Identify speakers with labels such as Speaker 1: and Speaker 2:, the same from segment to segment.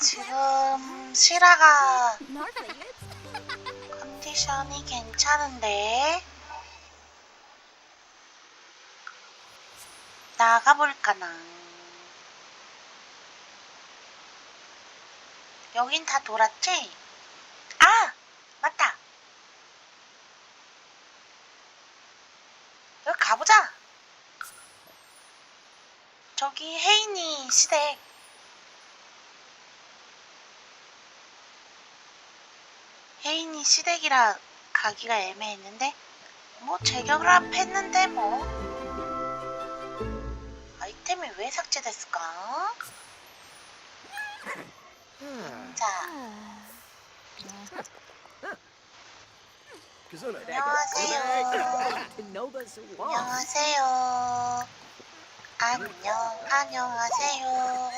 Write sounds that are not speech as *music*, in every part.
Speaker 1: 지금 시라가. 컨디션이 괜찮은데 나가볼까나 여긴 다 돌았지? 아! 맞다! 여기 가보자! 저기 혜인이 시댁. 혜인이 시댁이라 가기가 애매했는데 뭐 제격을 합했는데 뭐. 아이템이 왜 삭제됐을까? 자. 안녕하세요. 안녕 안녕하세요.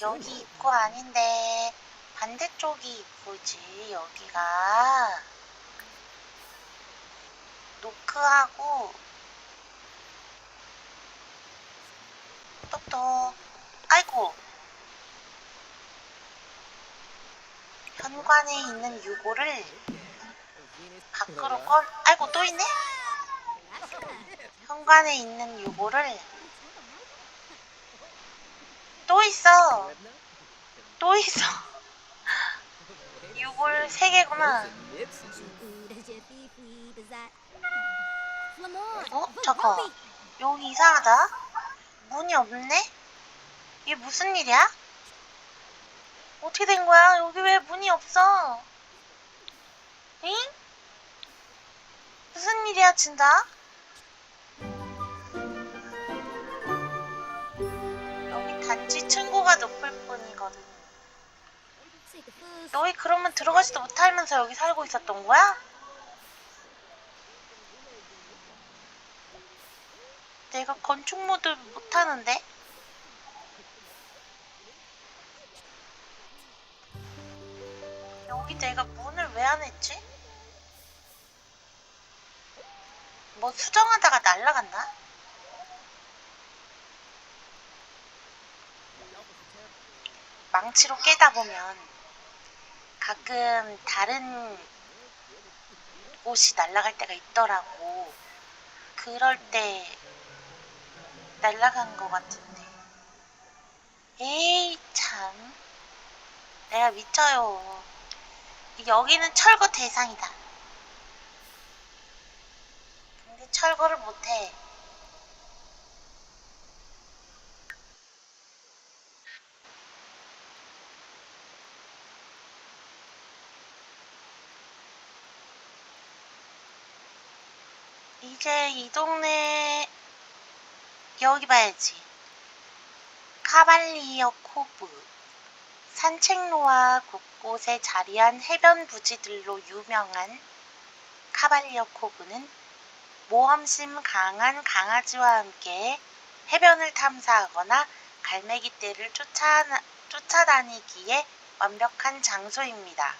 Speaker 1: 여기 입구 아닌데 반대쪽이 입구지 여기가. 노크하고 똑똑. 아이고. 현관에 있는 유고를 밖으로 꺼 아이고 또 있네 현관에 있는 유고를 또 있어 또 있어 유골 세 개구나 어? 잠깐 여기 이상하다 문이 없네? 이게 무슨 일이야? 어떻게 된 거야? 여기 왜 문이 없어? 응? 무슨 일이야 진짜? 단지 층고가 높을 뿐이거든 너희 그러면 들어가지도 못하면서 여기 살고 있었던 거야? 내가 건축 모드 못하는데? 여기 내가 문을 왜 안 했지? 뭐 수정하다가 날라갔나? 망치로 깨다 보면 가끔 다른 옷이 날아갈 때가 있더라고. 그럴 때 날아간 것 같은데. 에이, 참. 내가 미쳐요. 여기는 철거 대상이다. 근데 철거를 못해. 이제 이 동네 여기 봐야지. 카발리어 코브. 산책로와 곳곳에 자리한 해변 부지들로 유명한 카발리어 코브는 모험심 강한 강아지와 함께 해변을 탐사하거나 갈매기 떼를 쫓아, 쫓아다니기에 완벽한 장소입니다.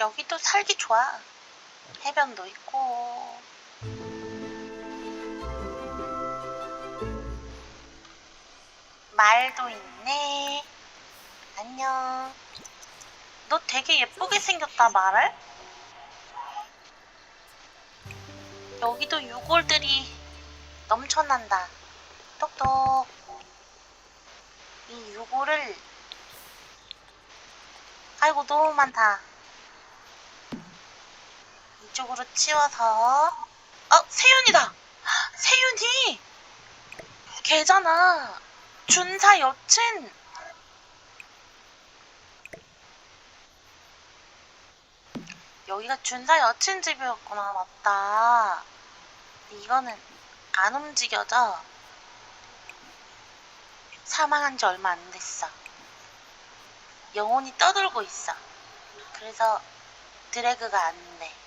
Speaker 1: 여기도 살기 좋아. 해변도 있고. 말도 있네. 안녕. 너 되게 예쁘게 생겼다, 말을? 여기도 유골들이 넘쳐난다. 똑똑. 이 유골을 아이고 너무 많다. 이쪽으로 치워서. 어 세윤이다. 세윤이! 걔잖아. 준사 여친. 여기가 준사 여친 집이었구나 맞다. 이거는 안 움직여져. 사망한 지 얼마 안 됐어. 영혼이 떠돌고 있어. 그래서 드래그가 안 돼.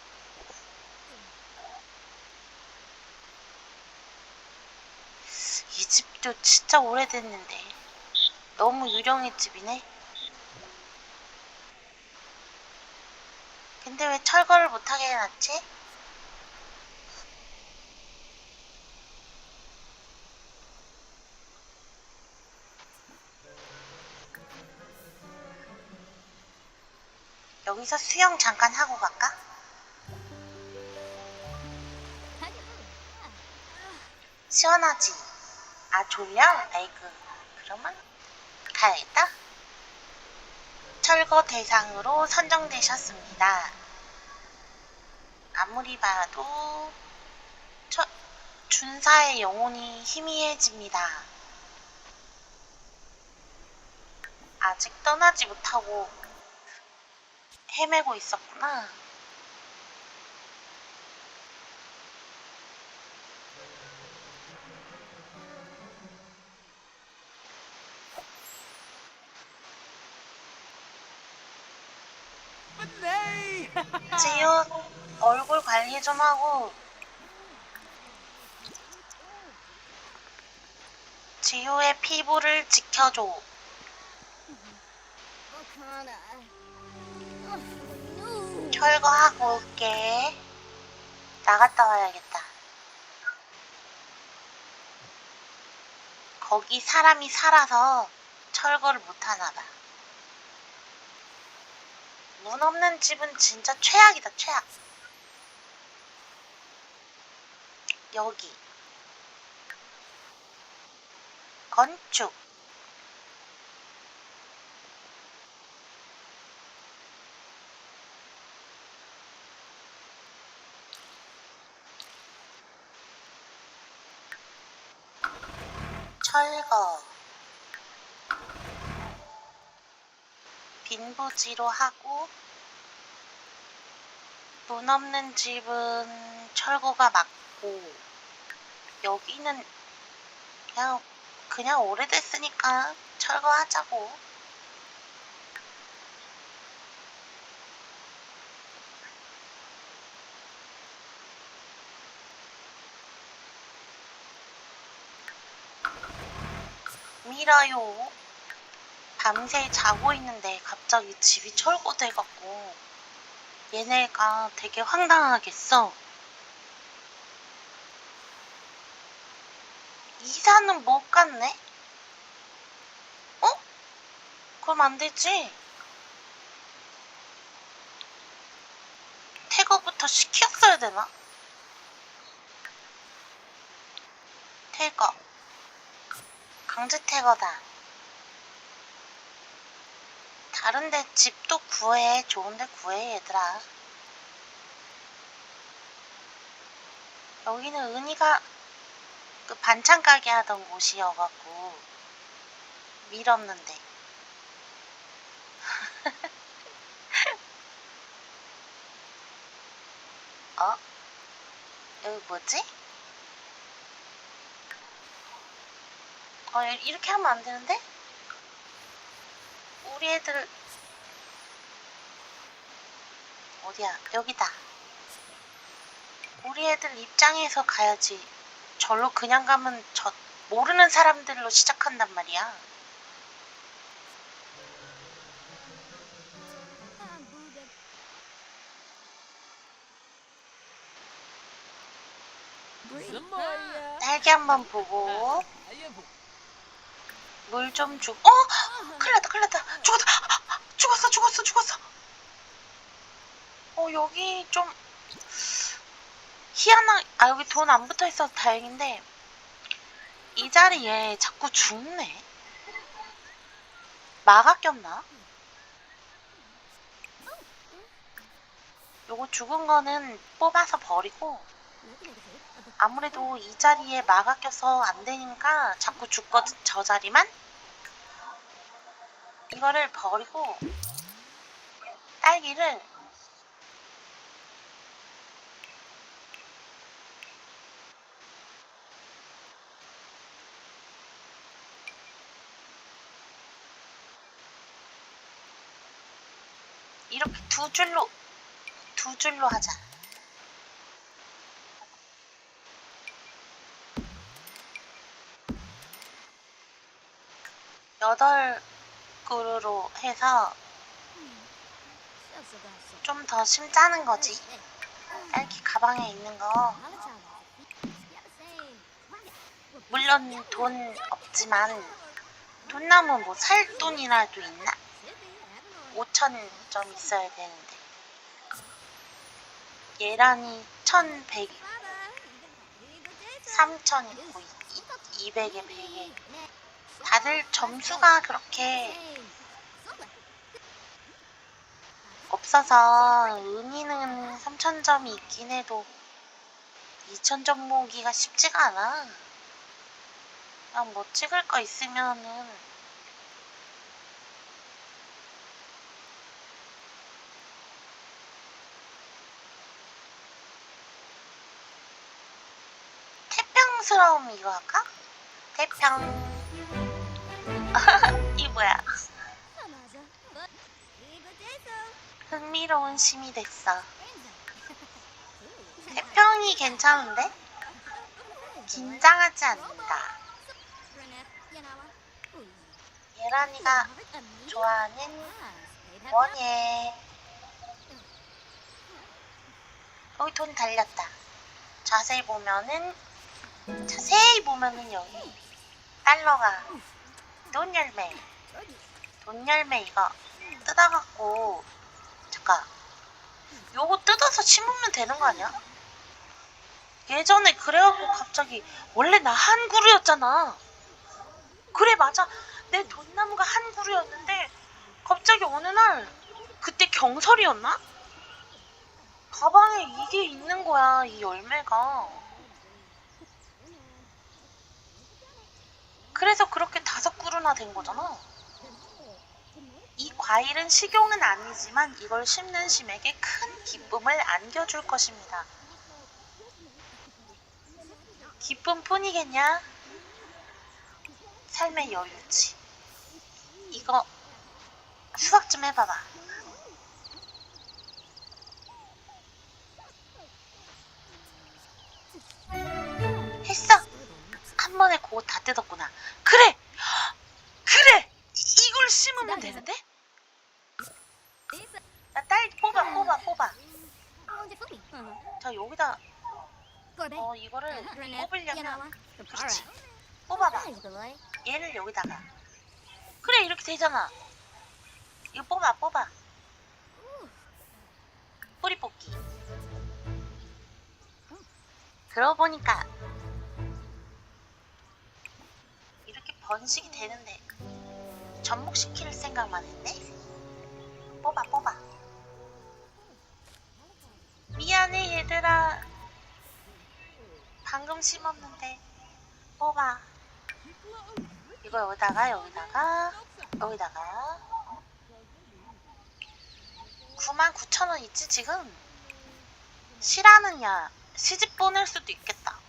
Speaker 1: 이 집도 진짜 오래됐는데 너무 유령의 집이네. 근데 왜 철거를 못하게 해놨지? 여기서 수영 잠깐 하고 갈까? 시원하지? 아 졸려? 아이고 그러면 가야겠다. 철거 대상으로 선정되셨습니다. 아무리 봐도 처, 준사의 영혼이 희미해집니다. 아직 떠나지 못하고 헤매고 있었구나
Speaker 2: 네.
Speaker 1: 지효 얼굴 관리 좀 하고 지효의 피부를 지켜줘. 철거하고 올게. 나갔다 와야겠다. 거기 사람이 살아서 철거를 못 하나 봐. 문 없는 집은 진짜 최악이다, 최악. 여기. 건축. 철거. 빈부지로 하고, 문 없는 집은 철거가 맞고, 여기는 그냥, 그냥 오래됐으니까 철거하자고. 밀어요. 밤새 자고 있는데 갑자기 집이 철거돼갖고 얘네가 되게 황당하겠어. 이사는 못 갔네? 어? 그럼 안 되지. 태거부터 시켰어야 되나? 태거. 강제 태거다. 다른데 집도 구해. 좋은데 구해, 얘들아. 여기는 은희가 그 반찬 가게 하던 곳이어갖고 밀었는데. *laughs* 어? 여기 뭐지? 어, 이렇게 하면 안 되는데? 우리 애들 어디야? 여기다. 우리 애들 입장에서 가야지. 절로 그냥 가면 저 모르는 사람들로 시작한단 말이야. 딸기 한번 보고
Speaker 2: 아예
Speaker 1: 뭐물좀 주. 어? 큰일 났다, 큰일 났다. 죽었다. 죽었어, 죽었어, 죽었어. 어, 여기 좀 희한한, 아, 여기 돈 안 붙어 있어서 다행인데, 이 자리에 자꾸 죽네. 마가 꼈나? 요거 죽은 거는 뽑아서 버리고. 아무래도 이 자리에 마가 껴서 안 되니까 자꾸 죽거든, 저 자리만? 이거를 버리고, 딸기를 이렇게 두 줄로, 두 줄로 하자. 여덟 그루로 해서
Speaker 3: 음.
Speaker 1: 좀더 심 짜는 거지. 딸기 가방에 있는 거. 물론 돈 없지만 돈나무 뭐살 돈이라도 있나? 5천 점 있어야 되는데. 얘란이 1100, 3000 있고 200에 100에. 다들 점수가 그렇게 없어서 은희는 3,000점이 있긴 해도 2,000점 모으기가 쉽지가 않아. 그냥 뭐 찍을 거 있으면은 태평스러움 이거 할까? 태평 *laughs* 이 뭐야? 흥미로운 심이 됐어. 태평이 괜찮은데? 긴장하지 않는다. 예란이가 좋아하는 원예 여기 돈 달렸다. 자세히 보면은 자세히 보면은 여기 달러가 돈 열매. 돈 열매 이거 뜯어갖고 잠깐. 요거 뜯어서 심으면 되는 거 아니야? 예전에 그래갖고 갑자기 원래 나 한 그루였잖아. 그래 맞아. 내 돈나무가 한 그루였는데 갑자기 어느 날 그때 경설이었나? 가방에 이게 있는 거야 이 열매가. 그래서 그렇게 다 섯 그루나 된 거잖아 이 과일은 식용은 아니지만 이걸 심는 심에게 큰 기쁨을 안겨줄 것입니다. 기쁨뿐이겠냐? 삶의 여유지. 이거 수학 좀 해봐봐. 했어. 한 번에 그거 다 뜯었구나. 그래! 그래! 이- 이걸 심으면 되는데? 나 딸기 뽑아 뽑아 뽑아 자 여기다 어 이거를 뽑으려면 그렇지. 뽑아봐. 얘를 여기다가. 그래 이렇게 되잖아. 이거 뽑아 뽑아. 뿌리 뽑기. 그러고 보니까 이렇게 번식이 되는데 접목시킬 생각만 했네? 뽑아 뽑아. 미안해 얘들아 방금 심었는데 뽑아. 이거 여기다가 여기다가 여기다가. 99,000원 있지 지금? 실하는 야 시집 보낼 수도 있겠다.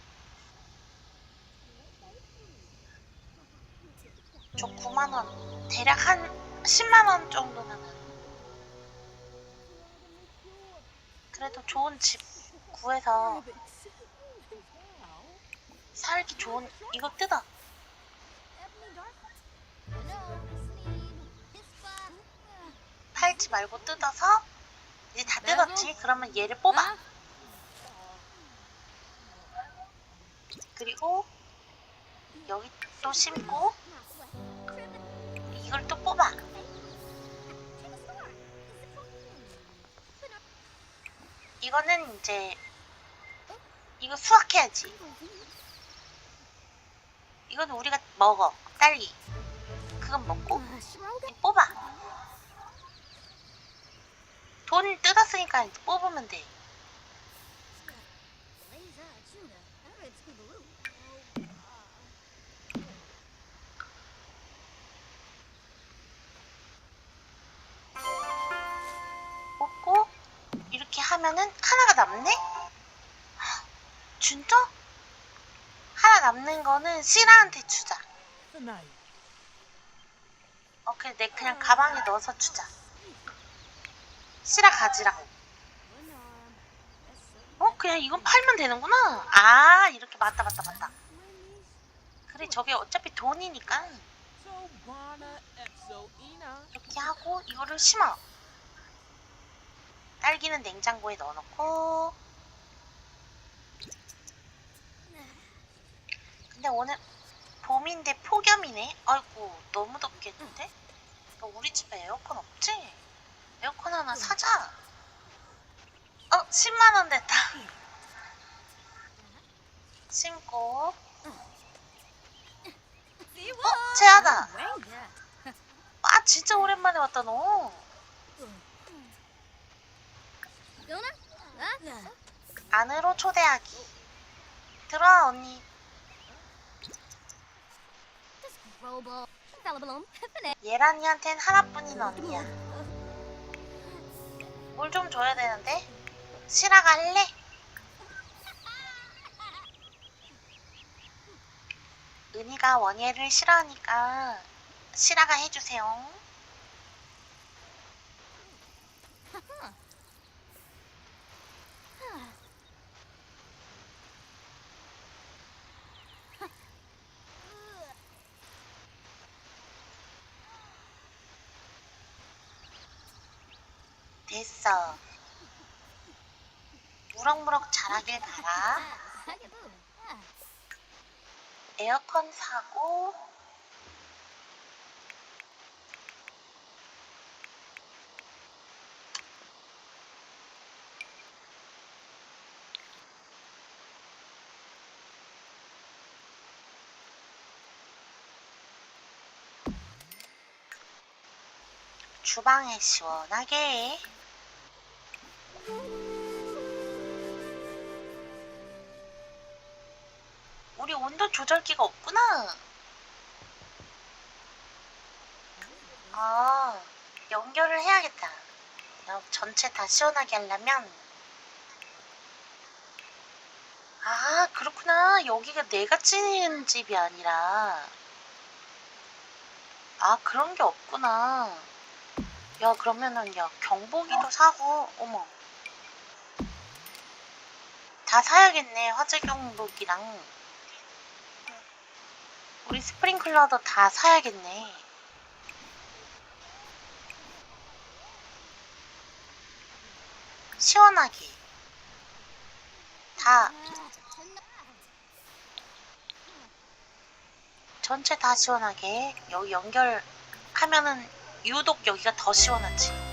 Speaker 1: 저 9만원 대략 한 10만원 정도면은. 그래도 좋은 집 구해서 살기 좋은 이거 뜯어 팔지 말고 뜯어서 이제 다 뜯었지. 그러면 얘를 뽑아. 그리고 여기 또 심고 이걸 또 뽑아. 이거는 이제 이거 수확해야지 이건 우리가 먹어. 딸기. 그건 먹고. 뽑아. 돈 뜯었으니까 뽑으면 돼. 뽑고 이렇게 하면은 하나가 남네? 헉, 진짜? 하나 남는 거는 시라한테 주자. 어 그래 내 그냥 가방에 넣어서 주자 시라 가지라고 어 그냥 이건 팔면 되는구나 아 이렇게 맞다 맞다 맞다 그래 저게 어차피 돈이니까. 이렇게 하고 이거를 심어. 딸기는 냉장고에 넣어놓고. 근데 오늘 봄인데 폭염이네. 아이고 너무 덥겠는데? 너 우리 집에 에어컨 없지? 에어컨 하나 사자. 어 10만 원 됐다. 심고. 어.
Speaker 3: Ranger.
Speaker 1: 아 진짜 오랜만에 왔다 너.
Speaker 3: Huh?
Speaker 1: 안으로 초대하기. 들어와 언니. 예란이한텐 하나뿐인 언니야. 뭘 좀 줘야 되는데? 시라가 할래? 은희가 원예를 싫어하니까 시라가 해주세요. 됐어. 무럭무럭 자라길 바라. 에어컨 사고 주방에 시원하게 우리 온도 조절기가 없구나. 아, 연결을 해야겠다. 야, 전체 다 시원하게 하려면. 아, 그렇구나. 여기가 내가 찌는 집이 아니라. 아, 그런 게 없구나. 야, 그러면은, 야, 경보기도 사고, 어머. 다 사야겠네. 화재 경보기랑. 우리 스프링클러도 다 사야겠네. 시원하게. 다, 전체 다 시원하게. 여기 연결하면은 유독 여기가 더 시원하지.